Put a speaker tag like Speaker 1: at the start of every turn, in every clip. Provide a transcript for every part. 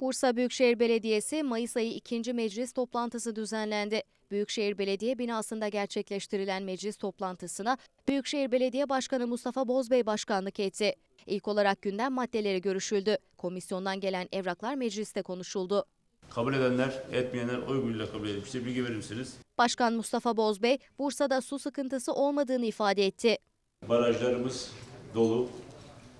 Speaker 1: Bursa Büyükşehir Belediyesi Mayıs ayı 2. meclis toplantısı düzenlendi. Büyükşehir Belediye binasında gerçekleştirilen meclis toplantısına Büyükşehir Belediye Başkanı Mustafa Bozbey başkanlık etti. İlk olarak gündem maddeleri görüşüldü. Komisyondan gelen evraklar mecliste konuşuldu.
Speaker 2: Kabul edenler, etmeyenler oy birliğiyle kabul edilmiştir. Bilgi verir misiniz?
Speaker 1: Başkan Mustafa Bozbey, Bursa'da su sıkıntısı olmadığını ifade etti.
Speaker 2: Barajlarımız dolu.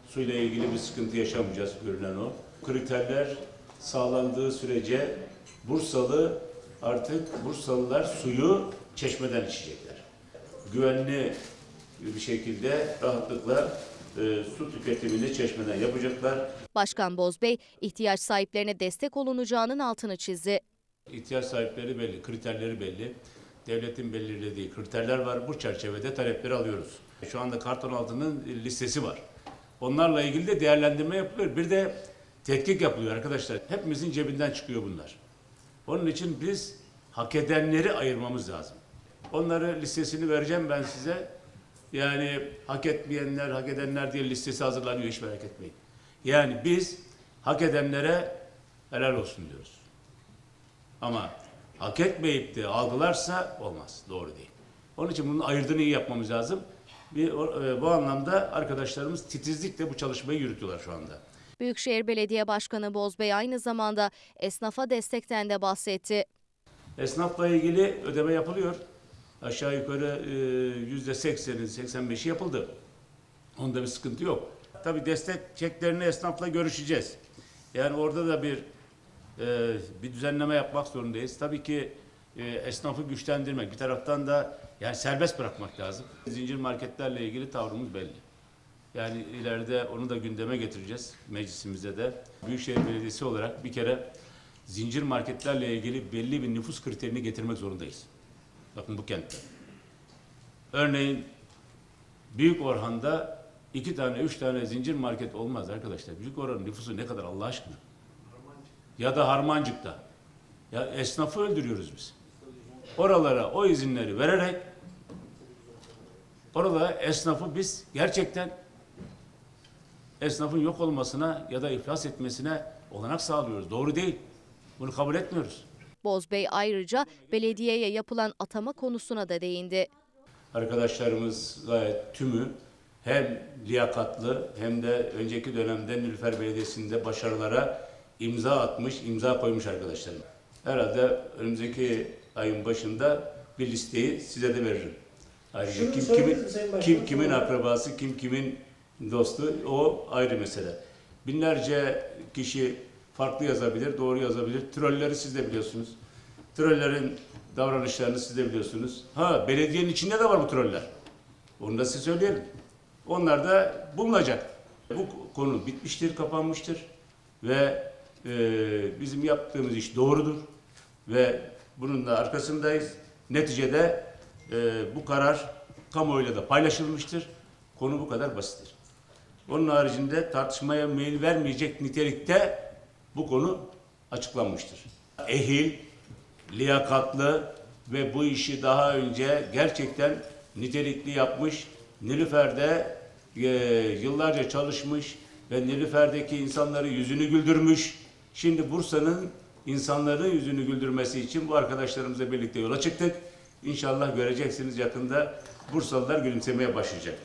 Speaker 2: Suyla ilgili bir sıkıntı yaşamayacağız görünen o. Kriterler sağlandığı sürece Bursalı artık Bursalılar suyu çeşmeden içecekler. Güvenli bir şekilde rahatlıkla e, su tüketimini çeşmeden yapacaklar.
Speaker 1: Başkan Bozbey, ihtiyaç sahiplerine destek olunacağının altını çizdi.
Speaker 2: İhtiyaç sahipleri belli, kriterleri belli. Devletin belirlediği kriterler var. Bu çerçevede talepleri alıyoruz. Şu anda karton altının listesi var. Onlarla ilgili de değerlendirme yapılıyor. Bir de tetkik yapılıyor arkadaşlar. Hepimizin cebinden çıkıyor bunlar. Onun için biz hak edenleri ayırmamız lazım. Onları listesini vereceğim ben size. Yani hak etmeyenler, hak edenler diye listesi hazırlanıyor hiç merak etmeyin. Yani biz hak edenlere helal olsun diyoruz. Ama hak etmeyip de algılarsa olmaz. Doğru değil. Onun için bunun ayırdığını iyi yapmamız lazım. Bir, e, bu anlamda arkadaşlarımız titizlikle bu çalışmayı yürütüyorlar şu anda.
Speaker 1: Büyükşehir Belediye Başkanı Bozbey aynı zamanda esnafa destekten de bahsetti.
Speaker 2: Esnafla ilgili ödeme yapılıyor. Aşağı yukarı e, yüzde sekseni, 85'i yapıldı. Onda bir sıkıntı yok. Tabii destek çeklerini esnafla görüşeceğiz. Yani orada da bir e, bir düzenleme yapmak zorundayız. Tabii ki e, esnafı güçlendirmek, bir taraftan da yani serbest bırakmak lazım. Zincir marketlerle ilgili tavrımız belli. Yani ileride onu da gündeme getireceğiz meclisimizde de. Büyükşehir Belediyesi olarak bir kere zincir marketlerle ilgili belli bir nüfus kriterini getirmek zorundayız. Bakın bu kentte. Örneğin Büyük Orhan'da iki tane, üç tane zincir market olmaz arkadaşlar. Büyük Orhan'ın nüfusu ne kadar Allah aşkına? Ya da Harmancık'ta. Ya esnafı öldürüyoruz biz. Oralara o izinleri vererek orada esnafı biz gerçekten esnafın yok olmasına ya da iflas etmesine olanak sağlıyoruz. Doğru değil. Bunu kabul etmiyoruz.
Speaker 1: Bozbey ayrıca belediyeye yapılan atama konusuna da değindi.
Speaker 2: Arkadaşlarımız gayet tümü hem liyakatlı hem de önceki dönemde Nilüfer Belediyesi'nde başarılara imza atmış, imza koymuş arkadaşlarım. Herhalde önümüzdeki ayın başında bir listeyi size de veririm. Ayrıca kim kimin, kim kimin akrabası, kim kimin dostu o ayrı mesele. Binlerce kişi farklı yazabilir, doğru yazabilir. Trolleri siz de biliyorsunuz. Trollerin davranışlarını siz de biliyorsunuz. Ha belediyenin içinde de var bu troller. Onu da size söyleyelim. Onlar da bulunacak. Bu konu bitmiştir, kapanmıştır ve e, bizim yaptığımız iş doğrudur ve bunun da arkasındayız. Neticede e, bu karar kamuoyuyla da paylaşılmıştır. Konu bu kadar basittir. Onun haricinde tartışmaya meyil vermeyecek nitelikte bu konu açıklanmıştır. Ehil, liyakatlı ve bu işi daha önce gerçekten nitelikli yapmış, Nilüfer'de e, yıllarca çalışmış ve Nilüfer'deki insanları yüzünü güldürmüş. Şimdi Bursa'nın insanların yüzünü güldürmesi için bu arkadaşlarımızla birlikte yola çıktık. İnşallah göreceksiniz yakında Bursalılar gülümsemeye başlayacak.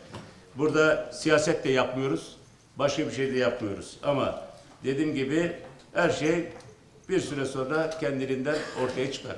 Speaker 2: Burada siyaset de yapmıyoruz, başka bir şey de yapmıyoruz. Ama dediğim gibi her şey bir süre sonra kendiliğinden ortaya çıkar.